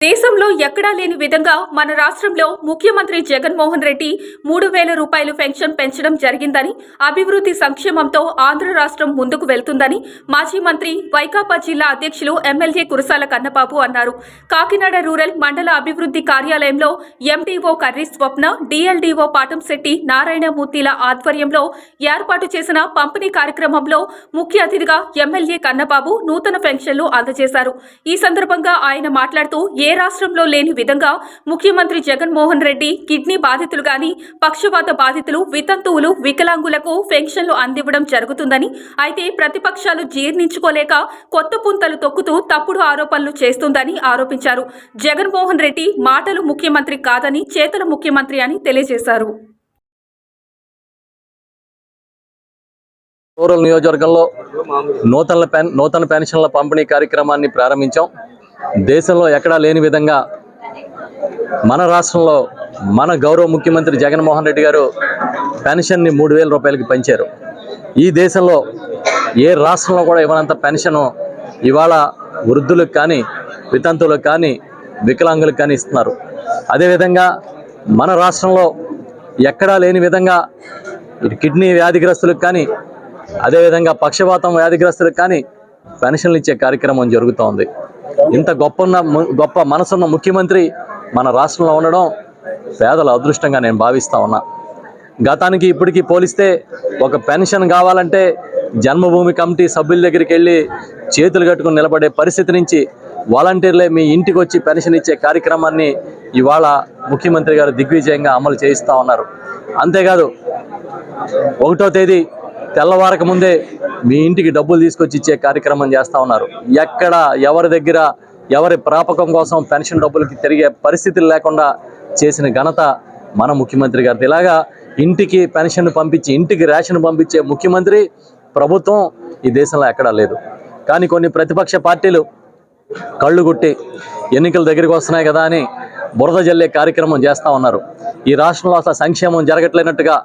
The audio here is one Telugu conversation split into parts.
దేశంలో ఎక్కడా లేని విధంగా మన రాష్ట్రంలో ముఖ్యమంత్రి జగన్మోహన్ రెడ్డి మూడు వేల రూపాయలు పెన్షన్ పెంచడం జరిగిందని అభివృద్ధి సంక్షేమంతో ఆంధ్ర రాష్ట్రం ముందుకు వెళ్తుందని మాజీ మంత్రి వైకాపా జిల్లా అధ్యక్షులు ఎమ్మెల్యే కురసాల కన్నబాబు అన్నారు. కాకినాడ రూరల్ మండల అభివృద్ధి కార్యాలయంలో ఎండీఓ కర్రీ స్వప్న డిఎల్డీఓ పాటంశెట్టి నారాయణమూర్తిల ఆధ్వర్యంలో ఏర్పాటు చేసిన పంపిణీ కార్యక్రమంలో ముఖ్య అతిథిగా ఎమ్మెల్యే కన్నబాబు నూతన పెన్షన్లు అందజేశారు. ఈ సందర్భంగా ఆయన మాట్లాడుతూ ఏ రాష్ట్రంలో లేని విధంగా ముఖ్యమంత్రి జగన్మోహన్ రెడ్డి కిడ్నీ బాధితులు గాని పక్షవాత బాధితులు వితంతువులు వికలాంగులకు పెన్షన్లు అందివ్వడం జరుగుతుందని అయితే ప్రతిపక్షాలు జీర్ణించుకోలేక కొత్త పుంతలు తొక్కుతూ తప్పుడు ఆరోపణలు చేస్తుందని ఆరోపించారు. జగన్మోహన్ రెడ్డి మాటలు ముఖ్యమంత్రి కాదని చేతల ముఖ్యమంత్రి అని తెలియజేశారు. రూరల్ నియోజకవర్గంలో నూతన పెన్ నూతన పెన్షన్ల పంపిణీ కార్యక్రమాన్ని ప్రారంభించాం. దేశంలో ఎక్కడా లేని విధంగా మన రాష్ట్రంలో మన గౌరవ ముఖ్యమంత్రి జగన్మోహన్ రెడ్డి గారు పెన్షన్ని మూడు వేల రూపాయలకి పెంచారు. ఈ దేశంలో ఏ రాష్ట్రంలో కూడా ఇవ్వనంత పెన్షను ఇవాళ వృద్ధులకు కానీ వితంతువులకు కానీ వికలాంగులకు కానీ ఇస్తున్నారు. అదేవిధంగా మన రాష్ట్రంలో ఎక్కడా లేని విధంగా కిడ్నీ వ్యాధిగ్రస్తులకు కానీ అదేవిధంగా పక్షపాతం వ్యాధిగ్రస్తులకు కానీ పెన్షన్లు ఇచ్చే కార్యక్రమం జరుగుతోంది. ఇంత గొప్ప ఉన్న ము- గొప్ప మనసున్న ముఖ్యమంత్రి మన రాష్ట్రంలో ఉండడం పేదల అదృష్టంగా నేను భావిస్తా ఉన్నా. గతానికి ఇప్పటికీ పోలిస్తే ఒక పెన్షన్ కావాలంటే జన్మభూమి కమిటీ సభ్యుల దగ్గరికి వెళ్ళి చేతులు కట్టుకుని నిలబడే పరిస్థితి నుంచి వాలంటీర్లే మీ ఇంటికి వచ్చి పెన్షన్ ఇచ్చే కార్యక్రమాన్ని ఇవాళ ముఖ్యమంత్రి గారు దిగ్విజయంగా అమలు చేయిస్తూ ఉన్నారు. అంతేకాదు ఒకటో తేదీ తెల్లవారక ముందే మీ ఇంటికి డబ్బులు తీసుకొచ్చి ఇచ్చే కార్యక్రమం చేస్తూ ఉన్నారు. ఎక్కడ ఎవరి దగ్గర ఎవరి ప్రాపకం కోసం పెన్షన్ డబ్బులకి తిరిగే పరిస్థితులు లేకుండా చేసిన ఘనత మన ముఖ్యమంత్రి గారిది. ఇలాగా ఇంటికి పెన్షన్ పంపించి ఇంటికి రేషన్ పంపించే ముఖ్యమంత్రి ప్రభుత్వం ఈ దేశంలో ఎక్కడా లేదు. కానీ కొన్ని ప్రతిపక్ష పార్టీలు కళ్ళు గుట్టి ఎన్నికల దగ్గరికి వస్తున్నాయి కదా అని బురద జల్లే కార్యక్రమం చేస్తూ ఉన్నారు. ఈ రాష్ట్రంలో అసలు సంక్షేమం జరగట్లేనట్టుగా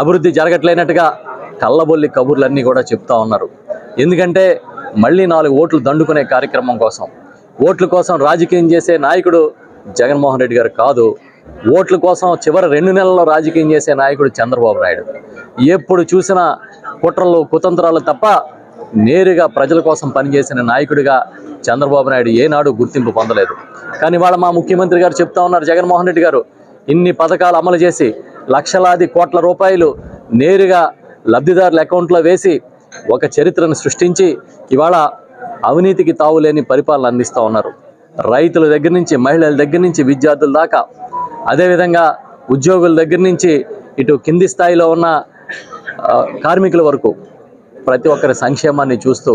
అభివృద్ధి జరగట్లేనట్టుగా కళ్ళబొల్లి కబుర్లన్నీ కూడా చెప్తా ఉన్నారు. ఎందుకంటే మళ్ళీ నాలుగు ఓట్లు దండుకునే కార్యక్రమం కోసం ఓట్ల కోసం రాజకీయం చేసే నాయకుడు జగన్మోహన్ రెడ్డి గారు కాదు ఓట్ల కోసం చివరి రెండు నెలల్లో రాజకీయం చేసే నాయకుడు చంద్రబాబు నాయుడు. ఎప్పుడు చూసినా కుట్రలు కుతంత్రాలు తప్ప నేరుగా ప్రజల కోసం పనిచేసిన నాయకుడిగా చంద్రబాబు నాయుడు ఏనాడు గుర్తింపు పొందలేదు. కానీ వాళ్ళ మా ముఖ్యమంత్రి గారు చెప్తా ఉన్నారు జగన్మోహన్ రెడ్డి గారు ఇన్ని పథకాలు అమలు చేసి లక్షలాది కోట్ల రూపాయలు నేరుగా లబ్ధిదారుల అకౌంట్లో వేసి ఒక చరిత్రను సృష్టించి ఇవాళ అవినీతికి తావులేని పరిపాలన అందిస్తూ ఉన్నారు. రైతుల దగ్గర నుంచి మహిళల దగ్గర నుంచి విద్యార్థుల దాకా అదేవిధంగా ఉద్యోగుల దగ్గర నుంచి ఇటు కింది స్థాయిలో ఉన్న కార్మికుల వరకు ప్రతి ఒక్కరి సంక్షేమాన్ని చూస్తూ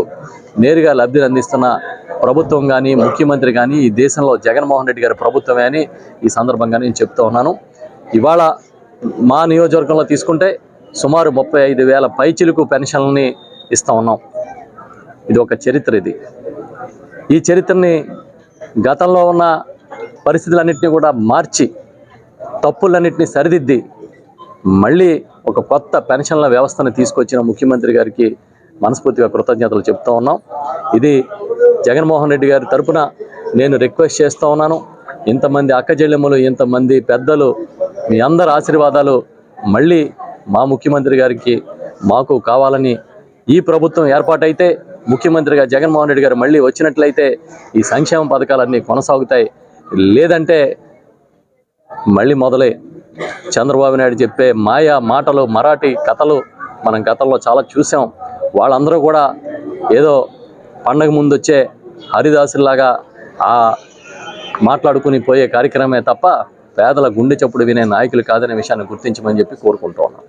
నేరుగా లబ్ధిని అందిస్తున్న ప్రభుత్వం కానీ ముఖ్యమంత్రి కానీ ఈ దేశంలో జగన్మోహన్ రెడ్డి గారి ప్రభుత్వమే అని ఈ సందర్భంగా నేను చెప్తూ ఉన్నాను. ఇవాళ మా నియోజకవర్గంలో తీసుకుంటే సుమారు ముప్పై ఐదు వేల పైచిలుకు పెన్షన్లని ఇస్తూ ఉన్నాం. ఇది ఒక చరిత్ర ఇది. ఈ చరిత్రని గతంలో ఉన్న పరిస్థితులన్నింటినీ కూడా మార్చి తప్పులన్నింటినీ సరిదిద్ది మళ్ళీ ఒక కొత్త పెన్షన్ల వ్యవస్థను తీసుకొచ్చిన ముఖ్యమంత్రి గారికి మనస్ఫూర్తిగా కృతజ్ఞతలు చెప్తా ఉన్నాం. ఇది జగన్మోహన్ రెడ్డి గారి తరపున నేను రిక్వెస్ట్ చేస్తూ ఉన్నాను. ఇంతమంది అక్కచెల్లెమ్మలు ఇంతమంది పెద్దలు మీ అందరి ఆశీర్వాదాలు మళ్ళీ మా ముఖ్యమంత్రి గారికి మాకు కావాలని ఈ ప్రభుత్వం ఏర్పాటైతే ముఖ్యమంత్రిగా జగన్మోహన్ రెడ్డి గారు మళ్ళీ వచ్చినట్లయితే ఈ సంక్షేమ పథకాలన్నీ కొనసాగుతాయి. లేదంటే మళ్ళీ మొదలై. చంద్రబాబు నాయుడు చెప్పే మాయ మాటలు మరాఠీ కథలు మనం గతంలో చాలా చూసాం. వాళ్ళందరూ కూడా ఏదో పండగ ముందు వచ్చే హరిదాసుల్లాగా ఆ మాట్లాడుకుని పోయే కార్యక్రమమే తప్ప పేదల గుండె చప్పుడు వినే నాయకులు కాదనే విషయాన్ని గుర్తించమని చెప్పి కోరుకుంటూ ఉన్నాం.